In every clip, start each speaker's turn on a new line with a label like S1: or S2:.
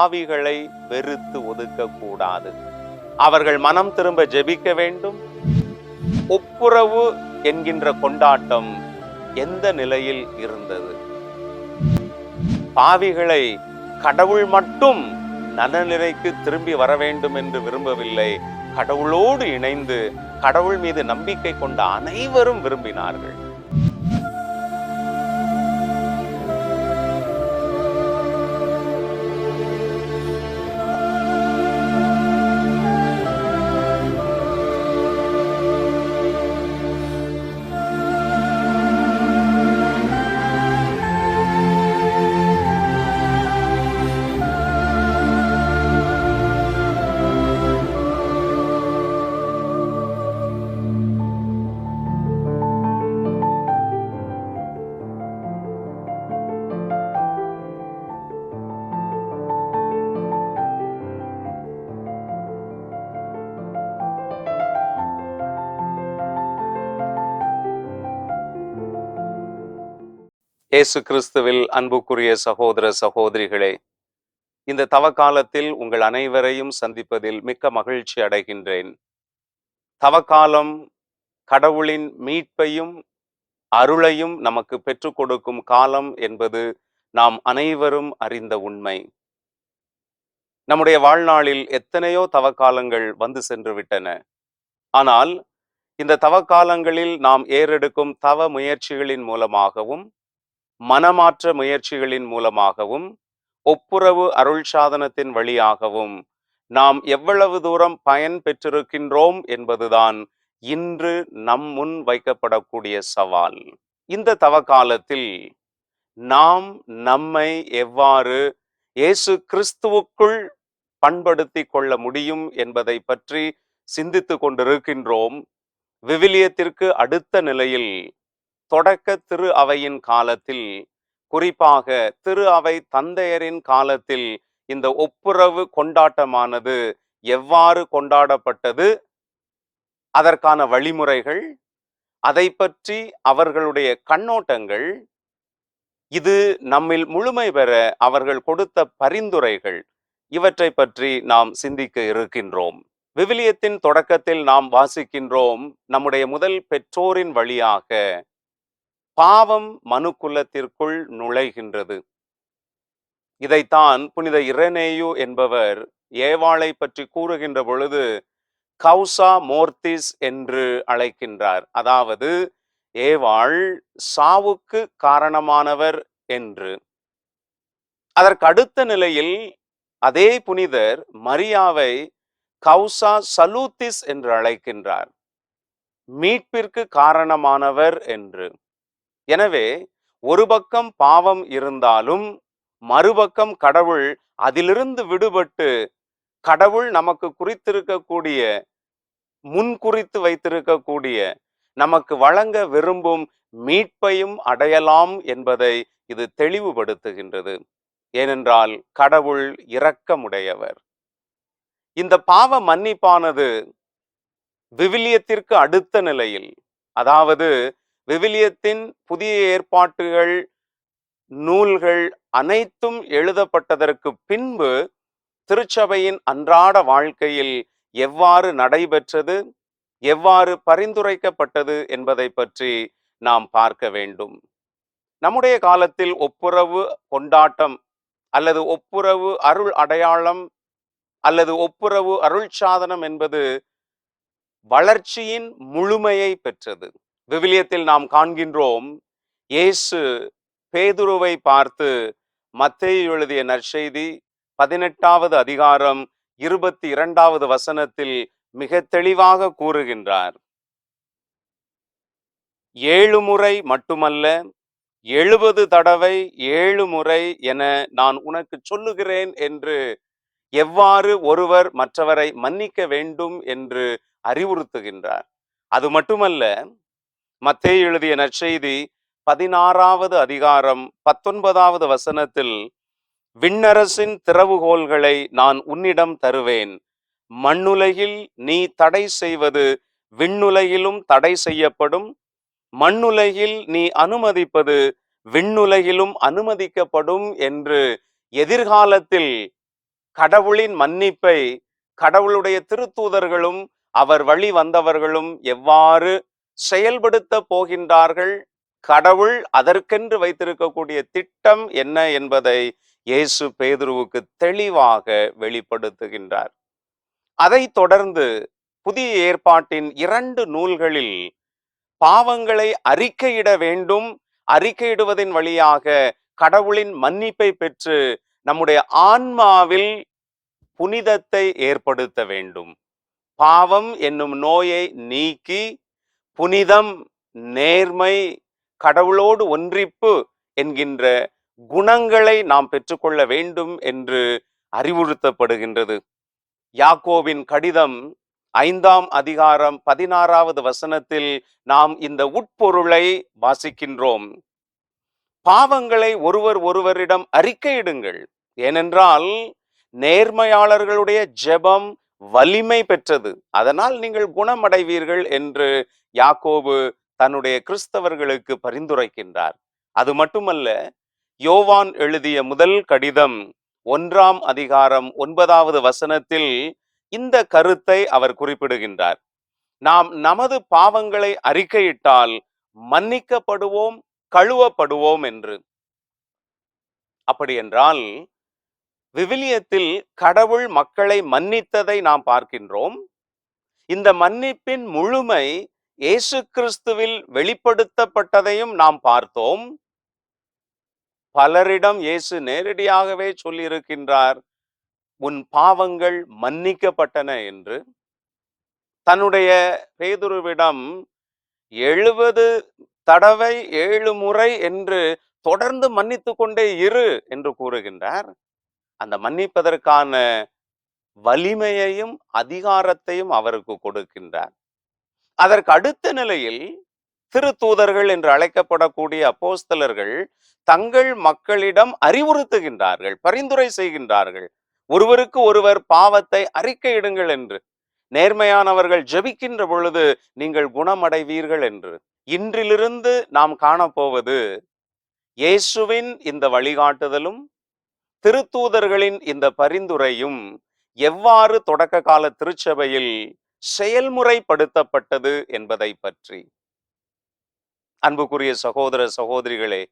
S1: பாவிகளை வெறுத்து ஒதுக்க கூடாது அவர்கள் மனம் திரும்ப ஜெபிக்க வேண்டும். ஒப்புரவு என்கின்ற கொண்டாட்டம் எந்த நிலையில் இருந்தது? பாவிகளை கடவுள் மட்டும் நலநிலைக்கு திரும்பி வர வேண்டும் என்று விரும்பவில்லை. கடவுளோடு இணைந்து கடவுள் மீது நம்பிக்கை கொண்ட அனைவரும் விரும்பினார்கள். இயேசு கிறிஸ்துவில் அன்புக்குரிய சகோதர சகோதரிகளே இந்த தவக்காலத்தில் உங்கள் அனைவரையும் சந்திப்பதில் மிக்க மகிழ்ச்சி அடைகின்றேன். தவக்காலம் கடவுளின் மீட்பையும் அருளையும் நமக்கு பெற்றுக் கொடுக்கும் காலம் என்பது நாம் அனைவரும் அறிந்த உண்மை. நம்முடைய வாழ்நாளில் எத்தனையோ தவக்காலங்கள் வந்து சென்று விட்டன. ஆனால் இந்த தவக்காலங்களில் நாம் ஏறெடுக்கும் தவ முயற்சிகளின் மூலமாகவும் மனமாற்ற முயற்சிகளின் மூலமாகவும் ஒப்புரவு அருள் சாதனத்தின் வழியாகவும் நாம் எவ்வளவு தூரம் பயன் பெற்றிருக்கின்றோம் என்பதுதான் இன்று நம் முன் வைக்கப்படக்கூடிய சவால். இந்த தவக்காலத்தில் நாம் நம்மை எவ்வாறு இயேசு கிறிஸ்துவுக்குள் பண்படுத்தி கொள்ள முடியும் என்பதை பற்றி சிந்தித்து கொண்டிருக்கின்றோம். விவிலியத்திற்கு அடுத்த நிலையில் தொடக்க திரு அவையின் காலத்தில் குறிப்பாக திரு அவை தந்தையரின் காலத்தில் இந்த ஒப்புரவு கொண்டாட்டமானது எவ்வாறு கொண்டாடப்பட்டது அதற்கான வழிமுறைகள் அதை பற்றி அவர்களுடைய கண்ணோட்டங்கள் இது நம்மில் முழுமை பெற அவர்கள் கொடுத்த பரிந்துரைகள் இவற்றை பற்றி நாம் சிந்திக்க இருக்கின்றோம். விவிலியத்தின் தொடக்கத்தில் நாம் வாசிக்கின்றோம் நம்முடைய முதல் பெற்றோரின் வழியாக பாவம் மனுக்குலத்திற்குள் நுழைகின்றது. இதைத்தான் புனித இரனேயு என்பவர் ஏவாளை பற்றி கூறுகின்ற பொழுது கௌசா மோர்த்திஸ் என்று அழைக்கின்றார். அதாவது ஏவாள் சாவுக்கு காரணமானவர் என்று. அதற்கு அடுத்த நிலையில் அதே புனிதர் மரியாவை கௌசா சலூத்திஸ் என்று அழைக்கின்றார். மீட்பிற்கு காரணமானவர் என்று. எனவே ஒரு பக்கம் பாவம் இருந்தாலும் மறுபக்கம் கடவுள் அதிலிருந்து விடுபட்டு கடவுள் நமக்கு குறித்திருக்கக்கூடிய முன் குறித்து வைத்திருக்கக்கூடிய நமக்கு வழங்க விரும்பும் மீட்பையும் அடையலாம் என்பதை இது தெளிவுபடுத்துகின்றது. ஏனென்றால் கடவுள் இரக்கமுடையவர். இந்த பாவ மன்னிப்பானது விவிலியத்திற்கு அடுத்த நிலையில் அதாவது விவிலியத்தின் புதிய ஏற்பாட்டுகள் நூல்கள் அனைத்தும் எழுதப்பட்டதற்கு பின்பு திருச்சபையின் அன்றாட வாழ்க்கையில் எவ்வாறு நடைபெற்றது எவ்வாறு பரிந்துரைக்கப்பட்டது என்பதை பற்றி நாம் பார்க்க வேண்டும். நம்முடைய காலத்தில் ஒப்புரவு கொண்டாட்டம் அல்லது ஒப்புரவு அருள் அடையாளம் அல்லது ஒப்புரவு அருள் சாதனம் என்பது வளர்ச்சியின் முழுமையை பெற்றது. விவிலியத்தில் நாம் காண்கின்றோம் இயேசு பேதுருவை பார்த்து மத்தேயு எழுதிய நற்செய்தி பதினெட்டாவது அதிகாரம் இருபத்தி இரண்டாவது வசனத்தில் மிக தெளிவாக கூறுகின்றார். ஏழு முறை மட்டுமல்ல எழுபது தடவை ஏழு முறை என நான் உனக்கு சொல்லுகிறேன் என்று எவ்வாறு ஒருவர் மற்றவரை மன்னிக்க வேண்டும் என்று அறிவுறுத்துகின்றார். அது மட்டுமல்ல மத்தே எழுதிய நற்செய்தி பதினாறாவது அதிகாரம் பத்தொன்பதாவது வசனத்தில் விண்ணரசின் திறவுகோல்களை நான் உன்னிடம் தருவேன். மண்ணுலகில் நீ தடை செய்வது விண்ணுலகிலும் தடை செய்யப்படும். மண்ணுலகில் நீ அனுமதிப்பது விண்ணுலகிலும் அனுமதிக்கப்படும் என்று எதிர்காலத்தில் கடவுளின் மன்னிப்பை கடவுளுடைய திருத்தூதர்களும் அவர் வழி வந்தவர்களும் எவ்வாறு செயல்படுத்த போகின்றார்கள். கடவுள் அதற்கென்று வைத்திருக்கக்கூடிய திட்டம் என்ன என்பதை இயேசு பேதுருவுக்கு தெளிவாக வெளிப்படுத்துகின்றார். அதைத் தொடர்ந்து புதிய ஏற்பாட்டின் இரண்டு நூல்களில் பாவங்களை அறிக்கையிட வேண்டும். அறிக்கையிடுவதன் வழியாக கடவுளின் மன்னிப்பை பெற்று நம்முடைய ஆன்மாவில் புனிதத்தை ஏற்படுத்த வேண்டும். பாவம் என்னும் நோயை நீக்கி புனிதம் நேர்மை கடவுளோடு ஒன்றிப்பு என்கின்ற குணங்களை நாம் பெற்றுக்கொள்ள வேண்டும் என்று அறிவுறுத்தப்படுகின்றது. யாக்கோவின் கடிதம் ஐந்தாம் அதிகாரம் பதினாறாவது வசனத்தில் நாம் இந்த உட்பொருளை வாசிக்கின்றோம். பாவங்களை ஒருவர் ஒருவரிடம் அறிக்கையிடுங்கள். ஏனென்றால் நேர்மையாளர்களுடைய ஜெபம் வலிமை பெற்றது. அதனால் நீங்கள் குணமடைவீர்கள் என்று யாக்கோபு தன்னுடைய கிறிஸ்தவர்களுக்கு பரிந்துரைக்கின்றார். அது மட்டுமல்ல யோவான் எழுதிய முதல் கடிதம் ஒன்றாம் அதிகாரம் ஒன்பதாவது வசனத்தில் இந்த கருத்தை அவர் குறிப்பிடுகின்றார். நாம் நமது பாவங்களை அறிக்கையிட்டால் மன்னிக்கப்படுவோம் கழுவப்படுவோம் என்று. அப்படி என்றால் விவிலியத்தில் கடவுள் மக்களை மன்னித்ததை நாம் பார்க்கின்றோம். இந்த மன்னிப்பின் முழுமை இயேசு கிறிஸ்துவில் வெளிப்படுத்தப்பட்டதையும் நாம் பார்த்தோம். பலரிடம் இயேசு நேரடியாகவே சொல்லியிருக்கின்றார் உன் பாவங்கள் மன்னிக்கப்பட்டன என்று. தன்னுடைய பேதுருவிடம் எழுபது தடவை ஏழு முறை என்று தொடர்ந்து மன்னித்து கொண்டே இரு என்று கூறுகின்றார். அந்த மன்னிப்பதற்கான வலிமையையும் அதிகாரத்தையும் அவருக்கு கொடுக்கின்றார். அதற்கு அடுத்த நிலையில் திருத்தூதர்கள் என்று அழைக்கப்படக்கூடிய அப்போஸ்தலர்கள் தங்கள் மக்களிடம் அறிவுறுத்துகின்றார்கள் பரிந்துரை செய்கின்றார்கள். ஒருவருக்கு ஒருவர் பாவத்தை அறிக்கையிடுங்கள் என்று நேர்மையானவர்கள் ஜெபிக்கின்ற பொழுது நீங்கள் குணமடைவீர்கள் என்று. இன்றிலிருந்து நாம் காணப்போவது இயேசுவின் இந்த வழிகாட்டுதலும் திருத்தூதர்களின் இந்த பரிந்துரையும் எவ்வாறு தொடக்க கால திருச்சபையில் செயல்முறைப்படுத்தப்பட்டது என்பதை பற்றி. அன்புக்குரிய சகோதர சகோதரிகளே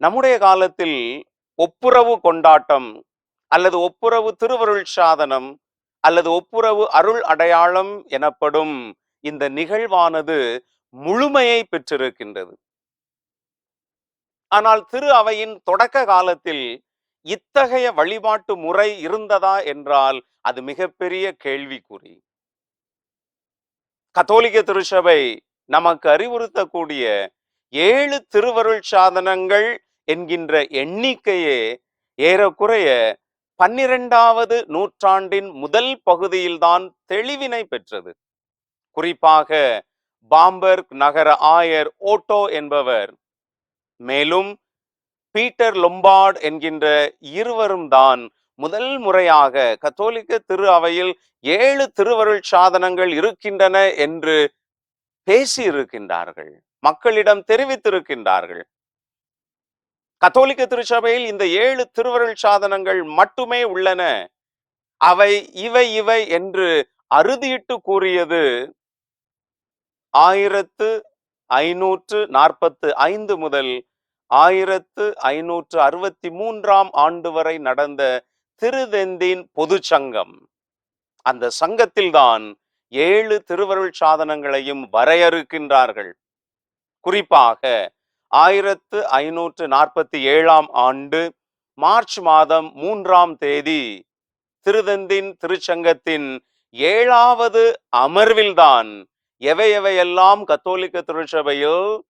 S1: நம்முடைய காலத்தில் ஒப்புரவு கொண்டாட்டம் அல்லது ஒப்புரவு திருவருள் சாதனம் அல்லது ஒப்புரவு அருள் அடையாளம் எனப்படும் இந்த நிகழ்வானது முழுமையை பெற்றிருக்கின்றது. ஆனால் திரு அவையின் தொடக்க காலத்தில் இத்தகைய வழிபாட்டு முறை இருந்ததா என்றால் அது மிகப்பெரிய கேள்விக்குறி. கத்தோலிக்க திருச்சபை நமக்கு அறிவுறுத்தக்கூடிய ஏழு திருவருள் சாதனங்கள் என்கின்ற எண்ணிக்கையே ஏறக்குறைய பன்னிரெண்டாவது நூற்றாண்டின் முதல் பகுதியில்தான் தெளிவினை பெற்றது. குறிப்பாக பாம்பர்க் நகர ஆயர் ஓட்டோ என்பவர். மேலும் பீட்டர் லொம்பார்ட் என்கின்ற இருவரும் தான் முதல் முறையாக கத்தோலிக்க திரு அவையில் ஏழு திருவருள் சாதனங்கள் இருக்கின்றன என்று பேசி இருக்கின்றார்கள் மக்களிடம் தெரிவித்திருக்கின்றார்கள். கத்தோலிக்க திருச்சபையில் இந்த ஏழு திருவருள் சாதனங்கள் மட்டுமே உள்ளன. அவை இவை இவை என்று அறுதியிட்டு கூறியது ஆயிரத்து ஐநூற்று நாற்பத்து ஐந்து முதல் ஆயிரத்து ஐநூற்று அறுபத்தி மூன்றாம் ஆண்டு வரை நடந்த திருதெந்தின் பொது சங்கம் அந்த சங்கத்தில்தான் ஏழு திருவருள் சாதனங்களையும் வரையறுக்கின்றார்கள். குறிப்பாக ஆயிரத்து ஐநூற்று நாற்பத்தி ஏழாம் ஆண்டு மார்ச் மாதம் மூன்றாம் தேதி திருதந்தின் திருச்சங்கத்தின் ஏழாவது அமர்வில்தான் எவை எவையெல்லாம் கத்தோலிக்க திருச்சபையில்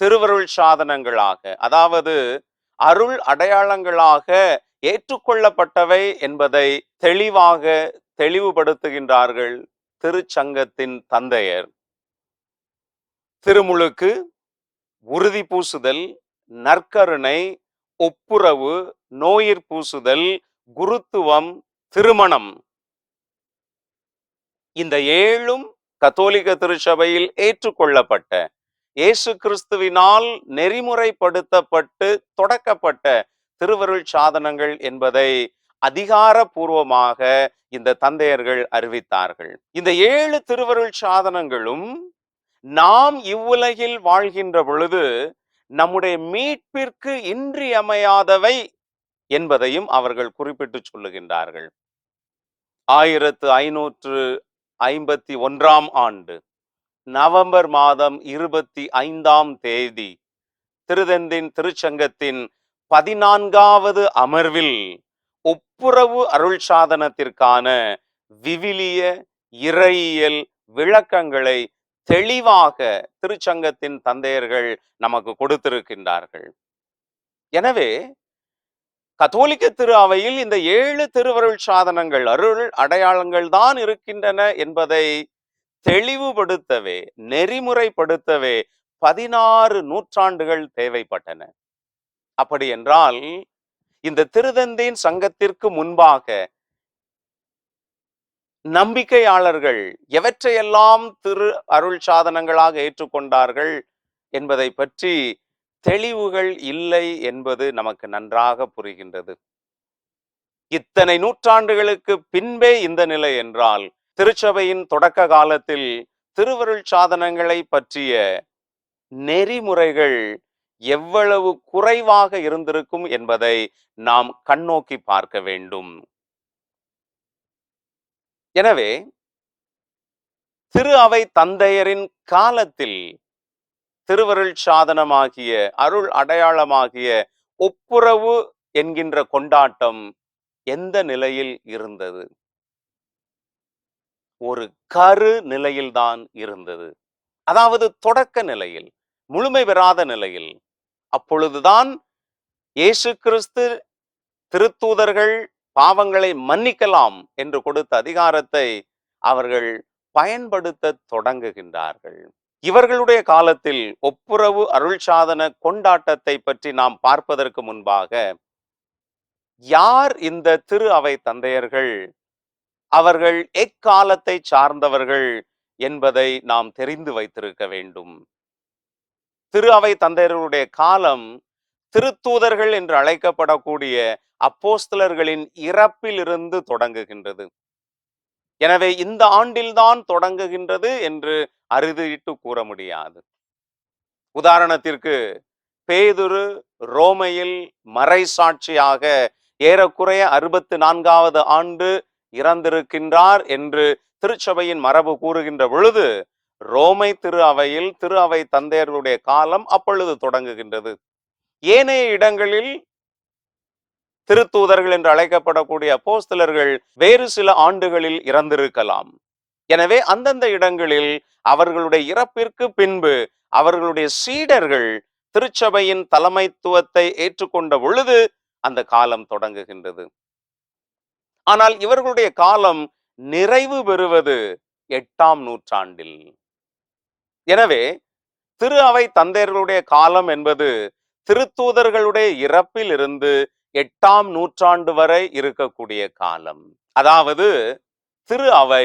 S1: திருவருள் சாதனங்களாக அதாவது அருள் அடையாளங்களாக ஏற்றுக்கொள்ளப்பட்டவை என்பதை தெளிவாக தெளிவுபடுத்துகின்றார்கள் திருச்சங்கத்தின் தந்தையர். திருமுழுக்கு உறுதி பூசுதல் நற்கருணை ஒப்புரவு நோயிற் பூசுதல் குருத்துவம் திருமணம். இந்த ஏழும் கத்தோலிக்க திருச்சபையில் ஏற்றுக்கொள்ளப்பட்ட இயேசு கிறிஸ்துவினால் நெறிமுறைப்படுத்தப்பட்டு தொடக்கப்பட்ட திருவருள் சாதனங்கள் என்பதை அதிகாரபூர்வமாக இந்த தந்தையர்கள் அறிவித்தார்கள். இந்த ஏழு திருவருள் சாதனங்களும் நாம் இவ்வுலகில் வாழ்கின்ற பொழுது நம்முடைய மீட்பிற்கு இன்றியமையாதவை என்பதையும் அவர்கள் குறிப்பிட்டு சொல்லுகின்றார்கள். ஆயிரத்து ஐநூற்று ஐம்பத்தி ஒன்றாம் ஆண்டு நவம்பர் மாதம் இருபத்தி ஐந்தாம் தேதி திருதெந்தின் திருச்சங்கத்தின் பதினான்காவது அமர்வில் ஒப்புரவு அருள் சாதனத்திற்கான விவிலிய இறையியல் விளக்கங்களை தெளிவாக திருச்சங்கத்தின் தந்தையர்கள் நமக்கு கொடுத்திருக்கின்றார்கள். எனவே கத்தோலிக்க திரு அவையில் இந்த ஏழு திருவருள் சாதனங்கள் அருள் அடையாளங்கள் தான் இருக்கின்றன என்பதை தெளிவுபடுத்தவே நெறிமுறைப்படுத்தவே பதினாறு நூற்றாண்டுகள் தேவைப்பட்டன. அப்படி என்றால் இந்த திருதந்தேன் சங்கத்திற்கு முன்பாக நம்பிக்கையாளர்கள் எவற்றையெல்லாம் திரு அருள் சாதனங்களாக ஏற்றுக்கொண்டார்கள் என்பதை பற்றி தெளிவுகள் இல்லை என்பது நமக்கு நன்றாக புரிகின்றது. இத்தனை நூற்றாண்டுகளுக்கு பின்பே இந்த நிலை என்றால் திருச்சபையின் தொடக்க காலத்தில் திருவருள் சாதனங்களை பற்றிய நெறிமுறைகள் எவ்வளவு குறைவாக இருந்திருக்கும் என்பதை நாம் கண்ணோக்கி பார்க்க வேண்டும். எனவே திரு அவை தந்தையரின் காலத்தில் திருவருள் சாதனமாகிய அருள் அடையாளமாகிய ஒப்புரவு என்கின்ற கொண்டாட்டம் எந்த நிலையில் இருந்தது? ஒரு கரு நிலையில்தான் இருந்தது. அதாவது தொடக்க நிலையில் முழுமை பெறாத நிலையில். அப்பொழுதுதான் இயேசு கிறிஸ்து திருத்தூதர்கள் பாவங்களை மன்னிக்கலாம் என்று கொடுத்த அதிகாரத்தை அவர்கள் பயன்படுத்த தொடங்குகின்றார்கள். இவர்களுடைய காலத்தில் ஒப்புரவு அருள் சாதன கொண்டாட்டத்தை பற்றி நாம் பார்ப்பதற்கு முன்பாக யார் இந்த திரு அவை தந்தையர்கள்? அவர்கள் எக்காலத்தை சார்ந்தவர்கள் என்பதை நாம் தெரிந்து வைத்திருக்க வேண்டும். திரு அவை தந்தையர்களுடைய காலம் திருத்தூதர்கள் என்று அழைக்கப்படக்கூடிய அப்போஸ்தலர்களின் இறப்பிலிருந்து தொடங்குகின்றது. எனவே இந்த ஆண்டில்தான் தொடங்குகின்றது என்று அறுதியிட்டு கூற முடியாது. உதாரணத்திற்கு பேதுரு ரோமையில் மறைசாட்சியாக ஏறக்குறைய அறுபத்து நான்காவது ஆண்டு இறந்திருக்கின்றார் என்று திருச்சபையின் மரபு கூறுகின்ற பொழுது ரோமை திரு அவையில் திரு அவை தந்தையர்களுடைய காலம் அப்பொழுது தொடங்குகின்றது. ஏனைய இடங்களில் திருத்தூதர்கள் என்று அழைக்கப்படக்கூடிய போஸ்தலர்கள் வேறு சில ஆண்டுகளில் இறந்திருக்கலாம். எனவே அந்தந்த இடங்களில் அவர்களுடைய இறப்பிற்கு பின்பு அவர்களுடைய சீடர்கள் திருச்சபையின் தலைமைத்துவத்தை ஏற்றுக்கொண்ட பொழுது அந்த காலம் தொடங்குகின்றது. ஆனால் இவர்களுடைய காலம் நிறைவு பெறுவது எட்டாம் நூற்றாண்டில். எனவே திரு அவை தந்தையர்களுடைய காலம் என்பது திருத்தூதர்களுடைய இறப்பில் இருந்து எட்டாம் நூற்றாண்டு வரை இருக்கக்கூடிய காலம். அதாவது திரு அவை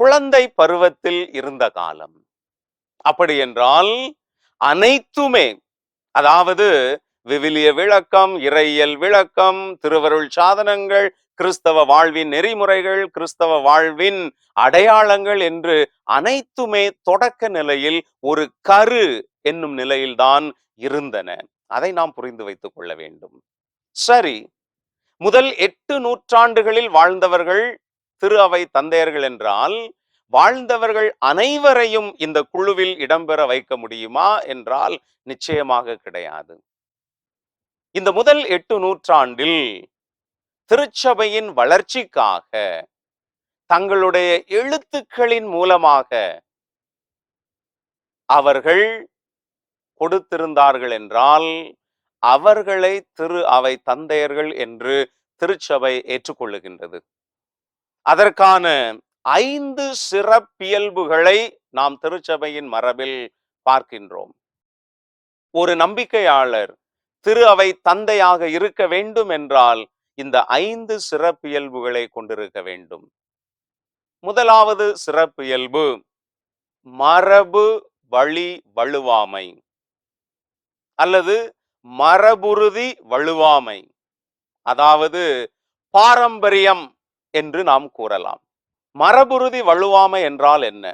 S1: குழந்தை பருவத்தில் இருந்த காலம். அப்படி என்றால் அனைத்துமே அதாவது விவிலிய விளக்கம் இறையியல் விளக்கம் திருவருள் சாதனங்கள் கிறிஸ்தவ வாழ்வின் நெறிமுறைகள் கிறிஸ்தவ வாழ்வின் அடையாளங்கள் என்று அனைத்துமே தொடக்க நிலையில் ஒரு கரு என்னும் நிலையில்தான் இருந்தன. அதை நாம் புரிந்து வைத்துக் கொள்ள வேண்டும். சரி முதல் எட்டு நூற்றாண்டுகளில் வாழ்ந்தவர்கள் திரு அவை தந்தையர்கள் என்றால் வாழ்ந்தவர்கள் அனைவரையும் இந்த குழுவில் இடம்பெற வைக்க முடியுமா? என்றால் நிச்சயமாக கிடையாது. இந்த முதல் எட்டு நூற்றாண்டில் திருச்சபையின் வளர்ச்சிக்காக தங்களுடைய எழுத்துக்களின் மூலமாக அவர்கள் கொடுத்திருந்தார்கள் என்றால் அவர்களை திரு அவை தந்தையர்கள் என்று திருச்சபை ஏற்றுக்கொள்ளுகின்றது. அதற்கான ஐந்து சிறப்பியல்புகளை நாம் திருச்சபையின் மரபில் பார்க்கின்றோம். ஒரு நம்பிக்கையாளர் திரு அவை தந்தையாக இருக்க வேண்டும் என்றால் இந்த ஐந்து சிறப்பியல்புகளை கொண்டிருக்க வேண்டும். முதலாவது சிறப்பியல்பு மரபு வழி வலுவாமை அல்லது மரபுறுதி வலுவாமை. அதாவது பாரம்பரியம் என்று நாம் கூறலாம். மரபுறுதி வலுவாமை என்றால் என்ன?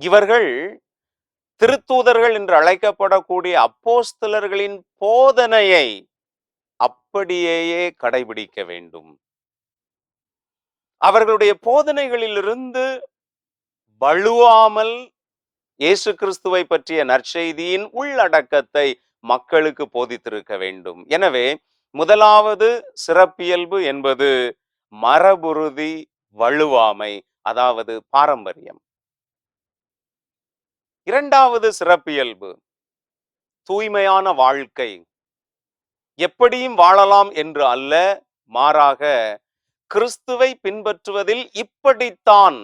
S1: இவர்கள் திருத்தூதர்கள் என்று அழைக்கப்படக்கூடிய அப்போஸ்தலர்களின் போதனையை அப்படியேயே கடைபிடிக்க வேண்டும். அவர்களுடைய போதனைகளிலிருந்து வலுவாமல் இயேசு கிறிஸ்துவை பற்றிய நற்செய்தியின் உள்ளடக்கத்தை மக்களுக்கு போதித்திருக்க வேண்டும். எனவே முதலாவது சிறப்பியல்பு என்பது மரபுறுதி வலுவாமை அதாவது பாரம்பரியம். இரண்டாவது சிறப்பியல்பு தூய்மையான வாழ்க்கை. எப்படியும் வாழலாம் என்று அல்ல மாறாக கிறிஸ்துவை பின்பற்றுவதில் இப்படித்தான்.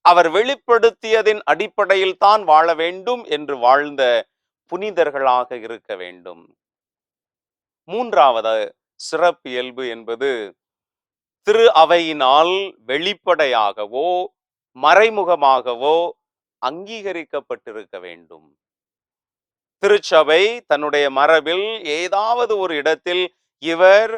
S1: அவர் வெளிப்படுத்தியதின் அடிப்படையில் தான் வாழ வேண்டும் என்று வாழ்ந்த புனிதர்களாக இருக்க வேண்டும். மூன்றாவது சிறப்பியல்பு என்பது திரு அவையினால் வெளிப்படையாகவோ மறைமுகமாகவோ அங்கீகரிக்கப்பட்டிருக்க வேண்டும். திருச்சபை தன்னுடைய மரபில் ஏதாவது ஒரு இடத்தில் இவர்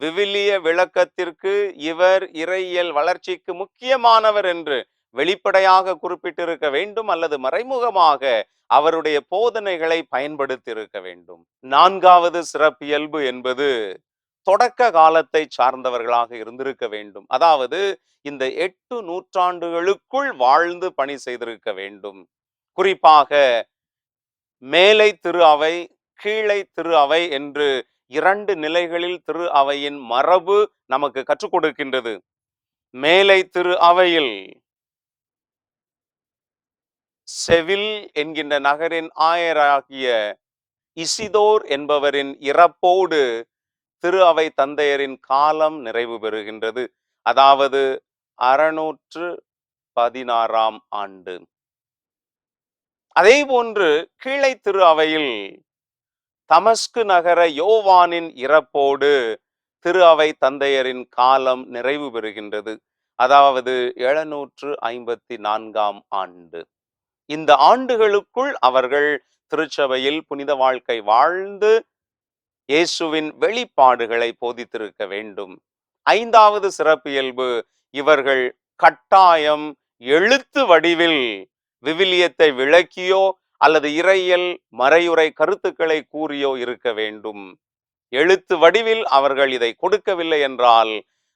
S1: விவிலிய விளக்கத்திற்கு இவர் இறையியல் வளர்ச்சிக்கு முக்கியமானவர் என்று வெளிப்படையாக குறிப்பிட்டிருக்க வேண்டும் அல்லது மறைமுகமாக அவருடைய போதனைகளை பயன்படுத்தி இருக்க வேண்டும். நான்காவது சிறப்பியல்பு என்பது தொடக்க காலத்தை சார்ந்தவர்களாக இருந்திருக்க வேண்டும். அதாவது இந்த எட்டு நூற்றாண்டுகளுக்குள் வாழ்ந்து பணி செய்திருக்க வேண்டும். குறிப்பாக மேலை திரு அவை கீழை திரு அவை என்று இரண்டு நிலைகளில் திரு அவையின் மரபு நமக்கு கற்றுக் கொடுக்கின்றது. மேலை திரு அவையில் செவில் என்கின்ற நகரின் ஆயராகிய இசிதோர் என்பவரின் இறப்போடு திரு அவை தந்தையரின் காலம் நிறைவு பெறுகின்றது. அதாவது அறுநூற்று பதினாறாம் ஆண்டு. அதே போன்று கீழை திரு அவையில் தமஸ்கு நகர யோவானின் இறப்போடு திரு அவை தந்தையரின் காலம் நிறைவு பெறுகின்றது. அதாவது எழுநூற்று ஐம்பத்தி நான்காம் ஆண்டு. இந்த ஆண்டுகளுக்குள் அவர்கள் திருச்சபையில் புனித வாழ்க்கை வாழ்ந்து இயேசுவின் வெளிப்பாடுகளை போதித்திருக்க வேண்டும். ஐந்தாவது சிறப்பியல்பு இவர்கள் கட்டாயம் எழுத்து வடிவில் விவிலியத்தை விளக்கியோ அல்லது இறையல் மறையுறை கருத்துக்களை கூறியோ இருக்க வேண்டும். எழுத்து வடிவில் அவர்கள் இதை கொடுக்கவில்லை என்றால்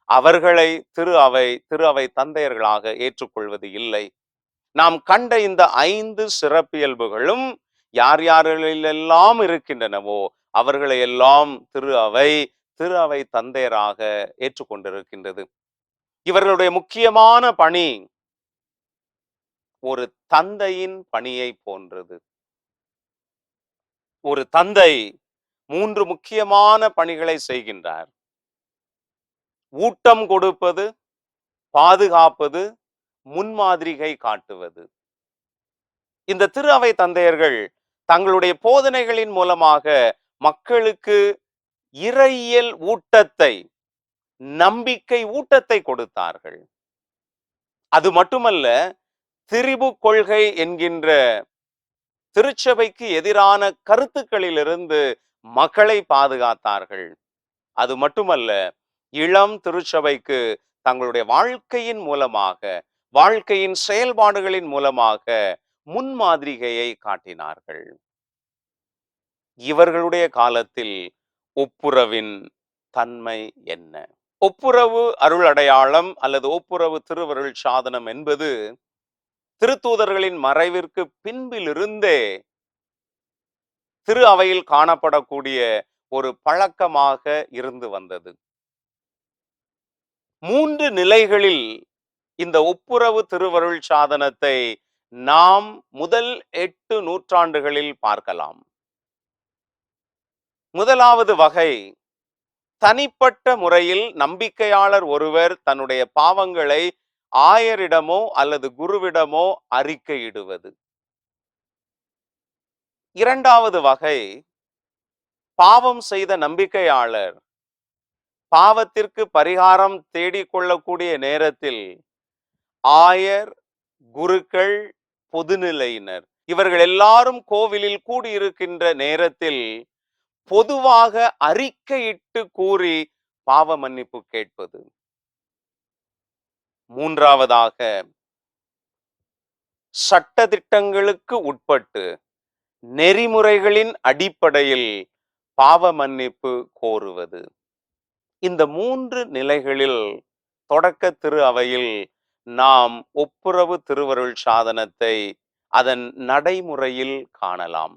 S1: அவர்களை திரு அவை திரு அவை தந்தையர்களாக ஏற்றுக்கொள்வது இல்லை. நாம் கண்ட இந்த ஐந்து சிறப்பியல்புகளும் யார் யாரிலெல்லாம் இருக்கின்றனவோ அவர்களை எல்லாம் திரு அவை திரு அவை தந்தையராக ஏற்றுக்கொண்டிருக்கின்றது. இவர்களுடைய முக்கியமான பணி ஒரு தந்தையின் பணியை போன்றது. ஒரு தந்தை மூன்று முக்கியமான பணிகளை செய்கின்றார். ஊட்டம் கொடுப்பது பாதுகாப்பது முன்மாதிரிகை காட்டுவது. இந்த திரு அவை தந்தையர்கள் தங்களுடைய போதனைகளின் மூலமாக மக்களுக்கு இறையியல் ஊட்டத்தை நம்பிக்கை ஊட்டத்தை கொடுத்தார்கள். அது மட்டுமல்ல திரிபு கொள்கை என்கின்ற திருச்சபைக்கு எதிரான கருத்துக்களிலிருந்து மக்களை பாதுகாத்தார்கள். அது மட்டுமல்ல இளம் திருச்சபைக்கு தங்களுடைய வாழ்க்கையின் மூலமாக வாழ்க்கையின் செயல்பாடுகளின் மூலமாக முன்மாதிரிகையை காட்டினார்கள். இவர்களுடைய காலத்தில் ஒப்புரவின் தன்மை என்ன? ஒப்புரவு அருள் அடையாளம் அல்லது ஒப்புரவு திருவருள் சாதனம் என்பது திருத்தூதர்களின் மறைவிற்கு பின்பிலிருந்தே திரு அவையில் காணப்படக்கூடிய ஒரு பழக்கமாக இருந்து வந்தது. மூன்று நிலைகளில் இந்த ஒப்புரவு திருவருள் சாதனத்தை நாம் முதல் எட்டு நூற்றாண்டுகளில் பார்க்கலாம். முதலாவது வகை தனிப்பட்ட முறையில் நம்பிக்கையாளர் ஒருவர் தன்னுடைய பாவங்களை ஆயரிடமோ அல்லது குருவிடமோ அறிக்கையிடுவது. இரண்டாவது வகை பாவம் செய்த நம்பிக்கையாளர். பாவத்திற்கு பரிகாரம் தேடிக்கொள்ளக்கூடிய நேரத்தில் ஆயர் குருக்கள் பொதுநிலையினர். இவர்கள் எல்லாரும் கோவிலில் கூடியிருக்கின்ற நேரத்தில் பொதுவாக அறிக்கையிட்டு கூறி பாவ மன்னிப்பு கேட்பது. மூன்றாவதாக சட்டதிட்டங்களுக்கு உட்பட்டு நெறிமுறைகளின் அடிப்படையில் பாவ மன்னிப்பு கோருவது. இந்த மூன்று நிலைகளில் தொடக்க திரு அவையில் நாம் ஒப்புரவு திருவருள் சாதனத்தை அதன் நடைமுறையில் காணலாம்.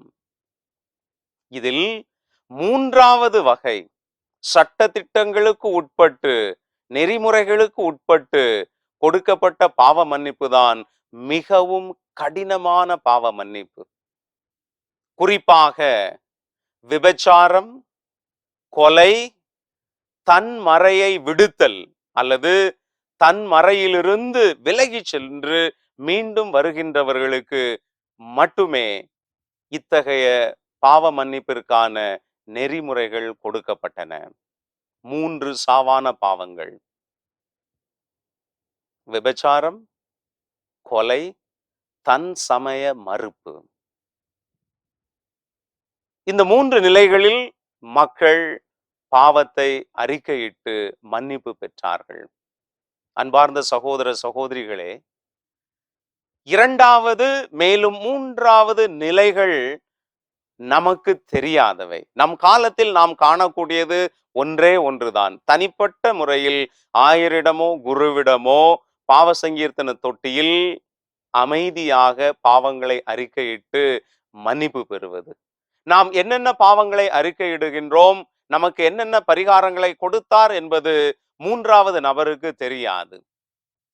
S1: இதில் மூன்றாவது வகை சட்டதிட்டங்களுக்கு உட்பட்டு நெறிமுறைகளுக்கு உட்பட்டு கொடுக்கப்பட்ட பாவ மன்னிப்பு தான் மிகவும் கடினமான பாவ மன்னிப்பு. குறிப்பாக விபச்சாரம் கொலை தன் மறையை விடுத்தல் அல்லது தன் மறையிலிருந்து விலகி சென்று மீண்டும் வருகின்றவர்களுக்கு மட்டுமே இத்தகைய பாவ மன்னிப்பிற்கான நெறிமுறைகள் கொடுக்கப்பட்டன. மூன்று சாவான பாவங்கள். விபச்சாரம் கொலை தன் சமய மறுப்பு. இந்த மூன்று நிலைகளில் மக்கள் பாவத்தை அறிக்கையிட்டு மன்னிப்பு பெற்றார்கள். அன்பார்ந்த சகோதர சகோதரிகளே இரண்டாவது மேலும் மூன்றாவது நிலைகள் நமக்கு தெரியாதவை. நம் காலத்தில் நாம் காணக்கூடியது ஒன்றே ஒன்றுதான். தனிப்பட்ட முறையில் ஆயரிடமோ குருவிடமோ பாவ சங்கீர்த்தன தொட்டியில் அமைதியாக பாவங்களை அறிக்கையிட்டு மன்னிப்பு பெறுவது. நாம் என்னென்ன பாவங்களை அறிக்கையிடுகின்றோம் நமக்கு என்னென்ன பரிகாரங்களை கொடுத்தார் என்பது மூன்றாவது நபருக்கு தெரியாது.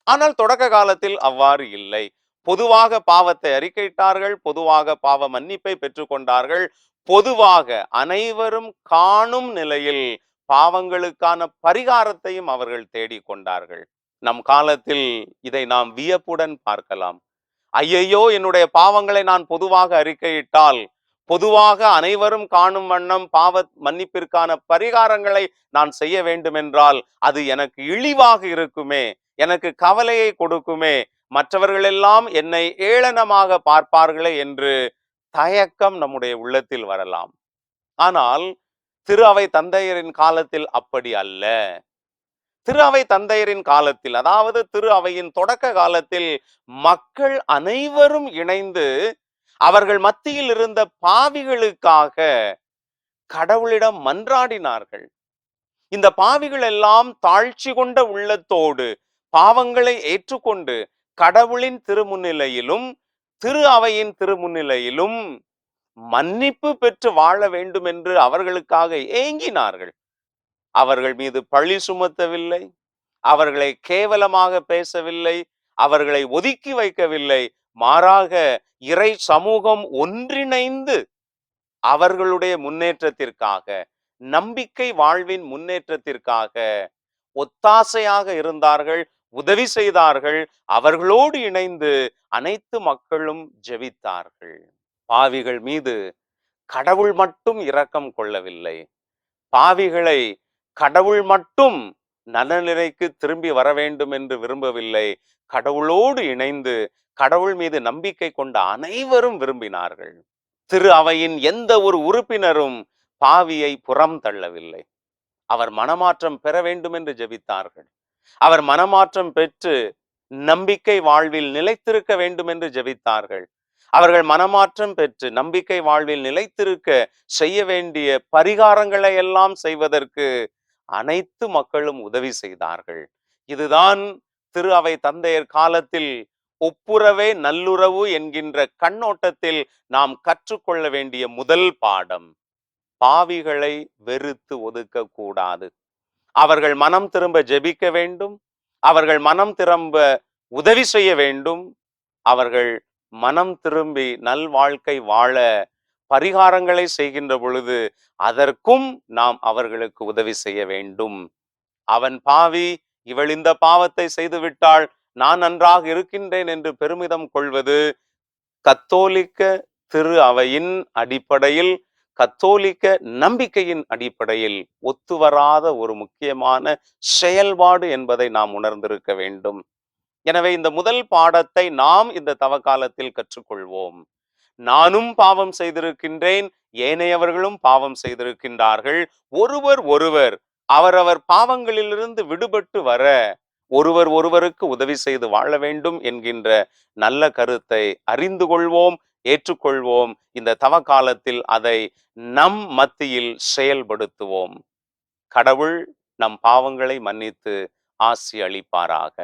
S1: ஆனால் தொடக்க காலத்தில் அவ்வாறு இல்லை. பொதுவாக பாவத்தை அறிக்கையிட்டார்கள் பொதுவாக பாவ மன்னிப்பை பெற்றுக்கொண்டார்கள் பொதுவாக அனைவரும் காணும் நிலையில் பாவங்களுக்கான பரிகாரத்தையும் அவர்கள் தேடிக்கொண்டார்கள். நம் காலத்தில் இதை நாம் வியப்புடன் பார்க்கலாம். ஐயையோ என்னுடைய பாவங்களை நான் பொதுவாக அறிக்கையிட்டால் பொதுவாக அனைவரும் காணும் வண்ணம் பாவ மன்னிப்பிற்கான பரிகாரங்களை நான் செய்ய வேண்டுமென்றால் அது எனக்கு இழிவாக இருக்குமே எனக்கு கவலையை கொடுக்குமே மற்றவர்கள் எல்லாம் என்னை ஏளனமாக பார்ப்பார்களே என்று தயக்கம் நம்முடைய உள்ளத்தில் வரலாம். ஆனால் திரு அவை தந்தையரின் காலத்தில் அப்படி அல்ல. திரு அவை தந்தையரின் காலத்தில் அதாவது திரு அவையின் தொடக்க காலத்தில் மக்கள் அனைவரும் இணைந்து அவர்கள் மத்தியில் இருந்த பாவிகளுக்காக கடவுளிடம் மன்றாடினார்கள். இந்த பாவிகள் எல்லாம் தாழ்ச்சி கொண்ட உள்ளத்தோடு பாவங்களை ஏற்றுக்கொண்டு கடவுளின் திருமுன்னிலையிலும் திரு அவையின் திருமுன்னிலையிலும் மன்னிப்பு பெற்று வாழ வேண்டும் என்று அவர்களுக்காக ஏங்கினார்கள். அவர்கள் மீது பழி சுமத்தவில்லை அவர்களை கேவலமாக பேசவில்லை அவர்களை ஒதுக்கி வைக்கவில்லை. மாறாக இறை சமூகம் ஒன்றிணைந்து அவர்களுடைய முன்னேற்றத்திற்காக நம்பிக்கை வாழ்வின் முன்னேற்றத்திற்காக ஒத்தாசையாக இருந்தார்கள் உதவி செய்தார்கள் அவர்களோடு இணைந்து அனைத்து மக்களும் ஜெபித்தார்கள். பாவிகள் மீது கடவுள் மட்டும் இரக்கம் கொள்ளவில்லை. பாவிகளை கடவுள் மட்டும் நலநிலைக்கு திரும்பி வர வேண்டும் என்று விரும்பவில்லை. கடவுளோடு இணைந்து கடவுள் மீது நம்பிக்கை கொண்ட அனைவரும் விரும்பினார்கள். திரு அவையின் எந்த ஒரு உறுப்பினரும் பாவியை புறம் தள்ளவில்லை. அவர் மனமாற்றம் பெற வேண்டும் என்று ஜெபித்தார்கள். அவர் மனமாற்றம் பெற்று நம்பிக்கை வாழ்வில் நிலைத்திருக்க வேண்டும் என்று ஜெபித்தார்கள். அவர்கள் மனமாற்றம் பெற்று நம்பிக்கை வாழ்வில் நிலைத்திருக்க செய்ய வேண்டிய பரிகாரங்களை எல்லாம் செய்வதற்கு அனைத்து மக்களும் உதவி செய்தார்கள். இதுதான் திரு அவை தந்தையர் காலத்தில் ஒப்புரவே நல்லுறவு என்கின்ற கண்ணோட்டத்தில் நாம் கற்றுக்கொள்ள வேண்டிய முதல் பாடம். பாவிகளை வெறுத்து ஒதுக்க கூடாது அவர்கள் மனம் திரும்ப ஜெபிக்க வேண்டும். அவர்கள் மனம் திரும்ப உதவி செய்ய வேண்டும். அவர்கள் மனம் திரும்பி நல்வாழ்க்கை வாழ பரிகாரங்களை செய்கின்ற பொழுது அதற்கும் நாம் அவர்களுக்கு உதவி செய்ய வேண்டும். அவன் பாவி இவள் இந்த பாவத்தை செய்து விட்டால் நான் நன்றாக இருக்கின்றேன் என்று பெருமிதம் கொள்வது கத்தோலிக்க திரு அவையின் அடிப்படையில் கத்தோலிக்க நம்பிக்கையின் அடிப்படையில் ஒத்துவராத ஒரு முக்கியமான செயல்பாடு என்பதை நாம் உணர்ந்திருக்க வேண்டும். எனவே இந்த முதல் பாடத்தை நாம் இந்த தவ காலத்தில் கற்றுக்கொள்வோம். நானும் பாவம் செய்திருக்கின்றேன் ஏனையவர்களும் பாவம் செய்திருக்கின்றார்கள். ஒருவர் ஒருவர் அவரவர் பாவங்களிலிருந்து விடுபட்டு வர ஒருவர் ஒருவருக்கு உதவி செய்து வாழ வேண்டும் என்கின்ற நல்ல கருத்தை அறிந்து கொள்வோம் ஏற்றுக்கொள்வோம். இந்த தவ காலத்தில் அதை நம் மத்தியில் செயல்படுத்துவோம். கடவுள் நம் பாவங்களை மன்னித்து ஆசி அளிப்பாராக.